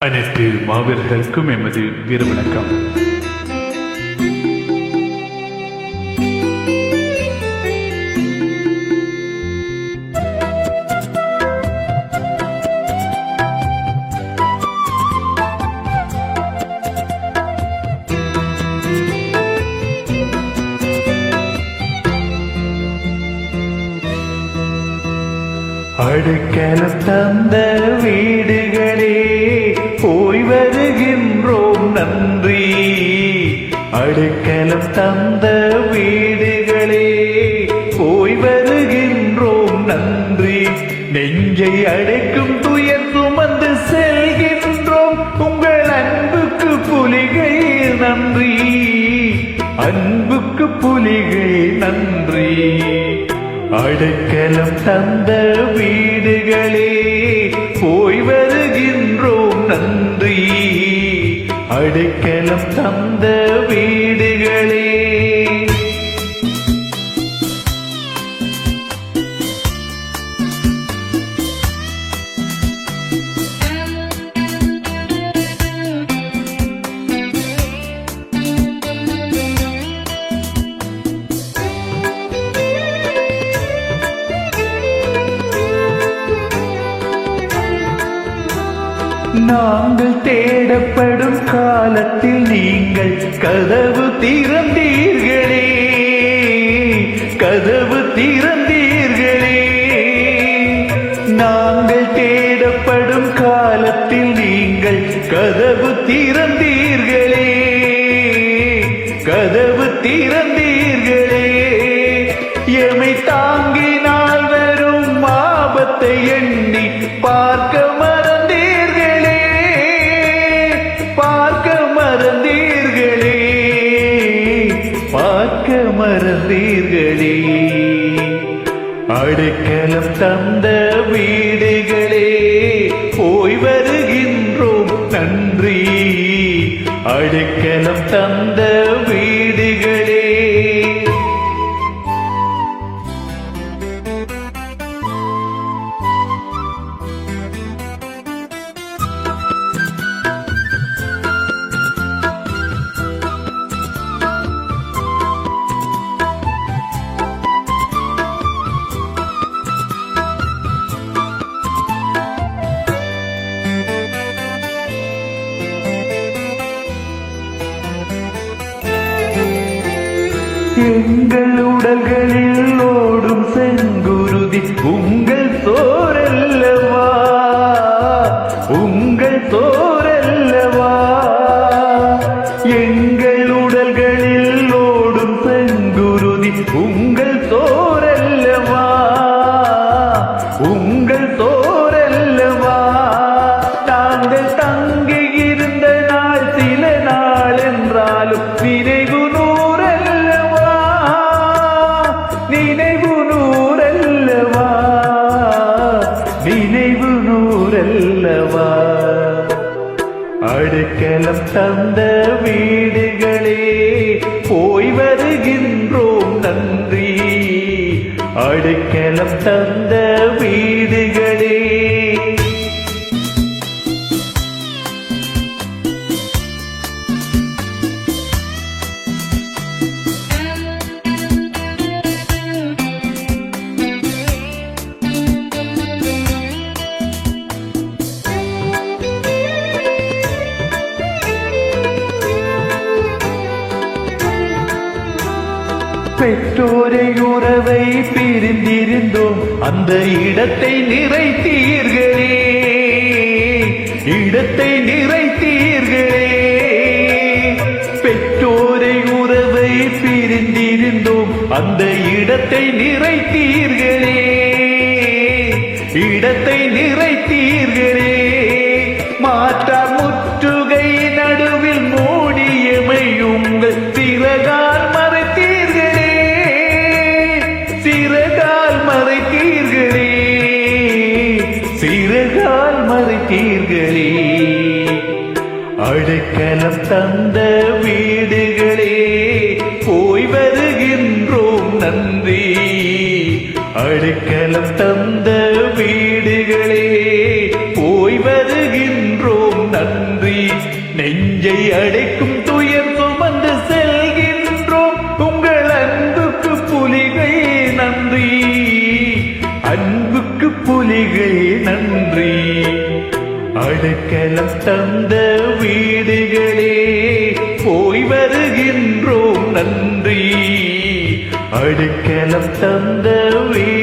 அனைத்து மாவீரர்களுக்கும் எமது வீரவணக்கம் அடுக்கல தந்த வீடுகளே போய் வருகின்றோம் நன்றி. அடுக்கலம் தந்த வீடுகளே போய் வருகின்றோம் நன்றி. நெஞ்சை அடைக்கும் துயர் சுமந்து செல்கின்றோம். உங்கள் அன்புக்கு புலிகை நன்றி. அன்புக்கு புலிகை நன்றி. அடைக்கலம் தந்த வீடுகளே போய் வருகின்றோம் நன்றி அடைக்கலம் தந்த வீடுகளே நாங்கள் தேடப்படும் காலத்தில் நீங்கள் கதவு திறந்தீர்களே. கதவு திறந்தீர்களே. நாங்கள் தேடப்படும் காலத்தில் நீங்கள் கதவு திறந்தீர்களே. கதவு திறந்தீர்களே. எமை தாங்கினால் வரும் ஆபத்தை எண்ணி பார்க்க பார்க்க மறந்தீர்களே. அடுக்கலம் தந்த வீடுகளே போய் வருகின்றோம் நன்றி. அடுக்கலம் தந்த வீடுகளே எங்கள் உடல்களில் ஓடும் செங்குருதி உங்கள் தோரல்லவா உங்கள் தோரல்லவா எங்கள் உடல்களில் ஓடும் செங்குருதி உங்கள் தோர் நூறல்லவா அடுக்கலம் தந்த வீடுகளே போய் வருகின்றோம் நன்றி. அடுக்கலம் தந்த வீடுகள் பெற்றோரை உறவை பிரிந்திருந்தோம். அந்த இடத்தை நிறைத்தீர்களே. இடத்தை நிறைத்தீர்களே. பெற்றோரை உறவை பிரிந்திருந்தோம். அந்த இடத்தை நிறைத்தீர்களே. இடத்தை நிறைத்தீர்களே. சிறகால் மறைத்தீர்களே அடைக்கலம் தந்த வீடுகளே போய் வருகின்றோம் நன்றி. அடைக்கலம் தந்த வீடுகளே போய் வருகின்றோம் நன்றி. நெஞ்சை அடைக்கும் துயர் அடைக்கலம் தந்த வீடுகளே போய் வருகின்றோம் நன்றி. அடுக்கலம் தந்த வீடு